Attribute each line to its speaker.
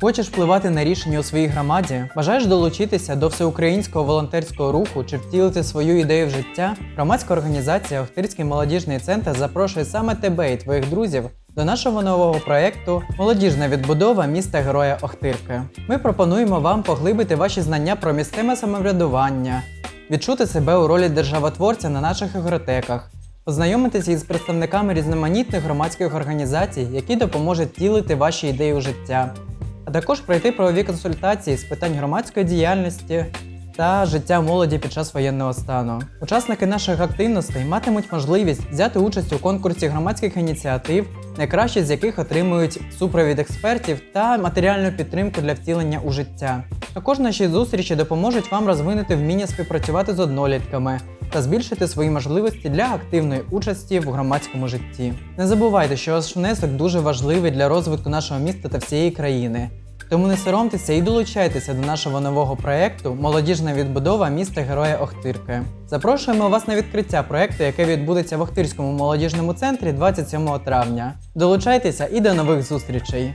Speaker 1: Хочеш впливати на рішення у своїй громаді? Бажаєш долучитися до всеукраїнського волонтерського руху чи втілити свою ідею в життя? Громадська організація Охтирський молодіжний центр запрошує саме тебе і твоїх друзів до нашого нового проєкту Молодіжна відбудова міста Героя Охтирки. Ми пропонуємо вам поглибити ваші знання про місцеве самоврядування, відчути себе у ролі державотворця на наших ігротеках, познайомитися із представниками різноманітних громадських організацій, які допоможуть втілити ваші ідеї у життя, а також пройти правові консультації з питань громадської діяльності та життя молоді під час воєнного стану. Учасники наших активностей матимуть можливість взяти участь у конкурсі громадських ініціатив, найкращі з яких отримують супровід експертів та матеріальну підтримку для втілення у життя. Також наші зустрічі допоможуть вам розвинути вміння співпрацювати з однолітками та збільшити свої можливості для активної участі в громадському житті. Не забувайте, що ваш внесок дуже важливий для розвитку нашого міста та всієї країни. Тому не соромтеся і долучайтеся до нашого нового проєкту Молодіжна відбудова міста Героя Охтирки. Запрошуємо вас на відкриття проєкту, яке відбудеться в Охтирському молодіжному центрі 27 травня. Долучайтеся і до нових зустрічей!